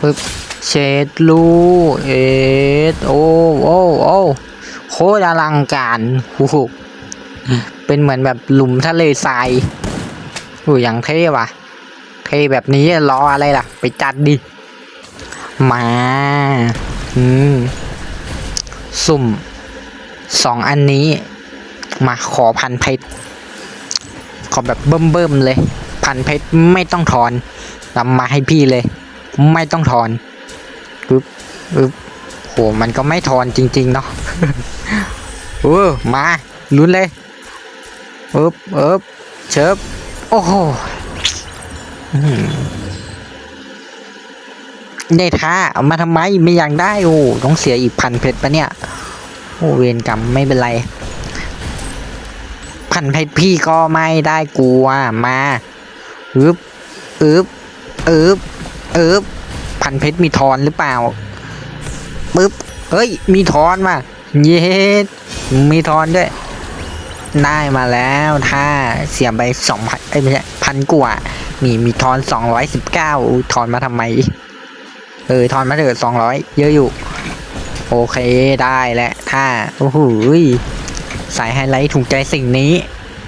ปึ๊บเชดลูเอสโอโอโอโคตรอลังการโอ้โหเป็นเหมือนแบบหลุมทะเลทรายโอ้ยอย่างเท่ว่ะ เท่แบบนี้รออะไรล่ะ ไปจัดดิ มา อืม สุ่มสองอันนี้ มาขอพันเพชรขอแบบเบิ่มๆเลย พันเพชรไม่ต้องทอนนำมาให้พี่เลย ไม่ต้องทอนปึ๊บปึ๊บโหมันก็ไม่ทอนจริง ๆ เนาะเออมาลุ้นเลยปึ๊บปึ๊บเชิบโอ้โหอื้อหือได้ท่าเอามาทำไมไม่อยากได้โอ้ต้องเสียอีกพันเพชรปะเนี่ย โอ้เวรกรรมไม่เป็นไร พันเพชรพี่ก็ไม่ได้กลัวมาอึบอึบอึบ เอึบพันเพชรมีทอนหรือเปล่าปึ๊บเฮ้ย มีทอนมาเย็ดมีทอนด้วย ได้มาแล้วถ้าเสียไปสองพันเอ้ยไม่ใช่พันกว่ามีมีทอนสองร้อยสิบเก้าทอนมาทำไม เออ ทอนมาเถอะสองร้อยเยอะอยู่ โอเคได้แล้วถ้า โอ้โหสายไฮไลท์ถูกใจสิ่งนี้